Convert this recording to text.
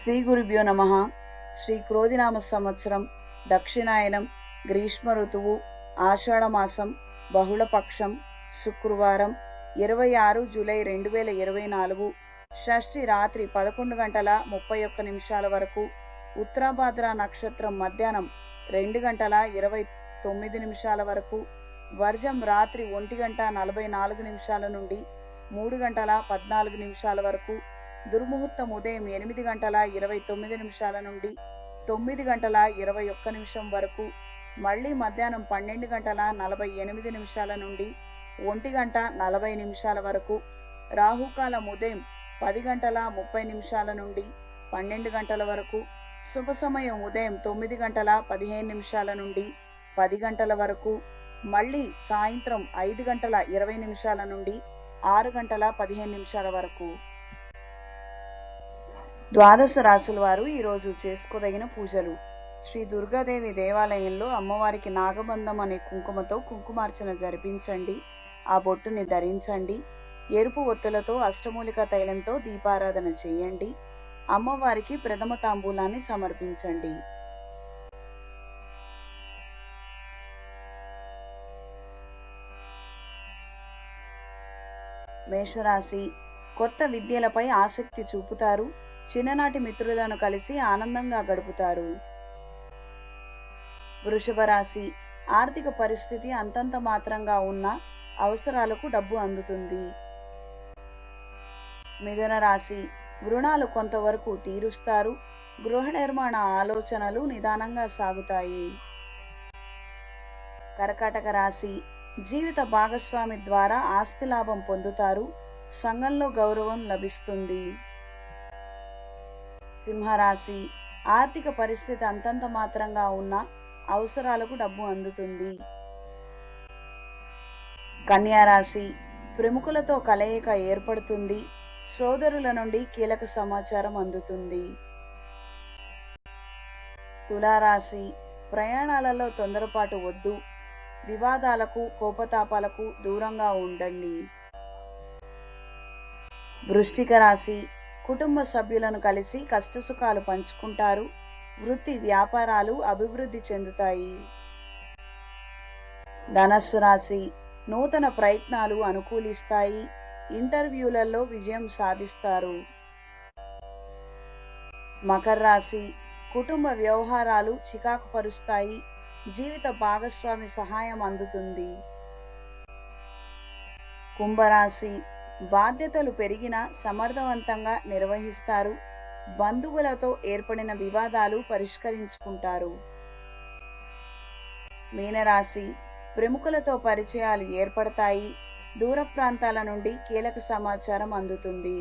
శ్రీ గురుభ్యో నమ. శ్రీ క్రోధినామ సంవత్సరం దక్షిణాయనం గ్రీష్మ ఋతువు ఆషాఢమాసం బహుళపక్షం శుక్రవారం ఇరవై ఆరు జూలై రెండు వేల ఇరవై నాలుగు షష్ఠి రాత్రి పదకొండు గంటల ముప్పై ఒక్క నిమిషాల వరకు ఉత్తరాభాద్ర నక్షత్రం మధ్యాహ్నం రెండు గంటల ఇరవై తొమ్మిది నిమిషాల వరకు వర్జం రాత్రి ఒంటి గంట నలభై నాలుగు నిమిషాల నుండి మూడు గంటల పద్నాలుగు నిమిషాల వరకు దుర్ముహూర్తం ఉదయం ఎనిమిది గంటల ఇరవై తొమ్మిది నిమిషాల నుండి తొమ్మిది గంటల ఇరవై ఒక్క నిమిషం వరకు మళ్ళీ మధ్యాహ్నం పన్నెండు గంటల నలభై ఎనిమిది నిమిషాల నుండి ఒంటి గంట నలభై నిమిషాల వరకు రాహుకాలం ఉదయం పది గంటల ముప్పై నిమిషాల నుండి పన్నెండు గంటల వరకు శుభ సమయం ఉదయం తొమ్మిది గంటల పదిహేను నిమిషాల నుండి పది గంటల వరకు మళ్ళీ సాయంత్రం ఐదు గంటల ఇరవై నిమిషాల నుండి ఆరు గంటల పదిహేను నిమిషాల వరకు. ద్వాదశ రాశుల వారు ఈరోజు చేసుకోదగిన పూజలు. శ్రీ దుర్గాదేవి దేవాలయంలో అమ్మవారికి నాగబంధం అనే కుంకుమతో కుంకుమార్చన జరిపించండి. ఆ బొట్టుని ధరించండి. ఎరుపు ఒత్తులతో అష్టమూలిక తైలంతో దీపారాధన చేయండి. అమ్మవారికి ప్రథమ తాంబూలాన్ని సమర్పించండి. మేషరాశి కొత్త విద్యలపై ఆసక్తి చూపుతారు. చిన్ననాటి మిత్రులను కలిసి ఆనందంగా గడుపుతారు. వృషభ రాశి ఆర్థిక పరిస్థితి అంతంత మాత్రంగా ఉన్న అవసరాలకు డబ్బు అందుతుంది. మిథున రాశి రుణాలు కొంతవరకు తీరుస్తారు. గృహ నిర్మాణ ఆలోచనలు నిదానంగా సాగుతాయి. కర్కాటక రాశి జీవిత భాగస్వామి ద్వారా ఆస్తి లాభం పొందుతారు. సంఘంలో గౌరవం లభిస్తుంది. సింహరాశి ఆర్థిక పరిస్థితి అంతంత మాత్రంగా ఉన్న అవసరాలకు డబ్బు అందుతుంది. కన్యారాశి ప్రముఖులతో కలయిక ఏర్పడుతుంది. సోదరుల నుండి కీలక సమాచారం అందుతుంది. తులారాశి ప్రయాణాలలో తొందరపాటు వద్దు. వివాదాలకు కోపతాపాలకు దూరంగా ఉండండి. వృష్టిక రాశి కుటుంబ సభ్యులను కలిసి కష్టసుఖాలు పంచుకుంటారు. వృత్తి వ్యాపారాలు అభివృద్ధి చెందుతాయి. ధనస్సు రాశి నూతన ప్రయత్నాలు అనుకూలిస్తాయి. ఇంటర్వ్యూలలో విజయం సాధిస్తారు. మకర రాశి కుటుంబ వ్యవహారాలు చికాకు పరుస్తాయి జీవిత భాగస్వామి సహాయం అందుతుంది. కుంభరాశి బాధ్యతలు పెరిగినా సమర్థవంతంగా నిర్వహిస్తారు. బంధువులతో ఏర్పడిన వివాదాలు పరిష్కరించుకుంటారు. మీనరాశి ప్రముఖులతో పరిచయాలు ఏర్పడతాయి. దూర ప్రాంతాల నుండి కీలక సమాచారం అందుతుంది.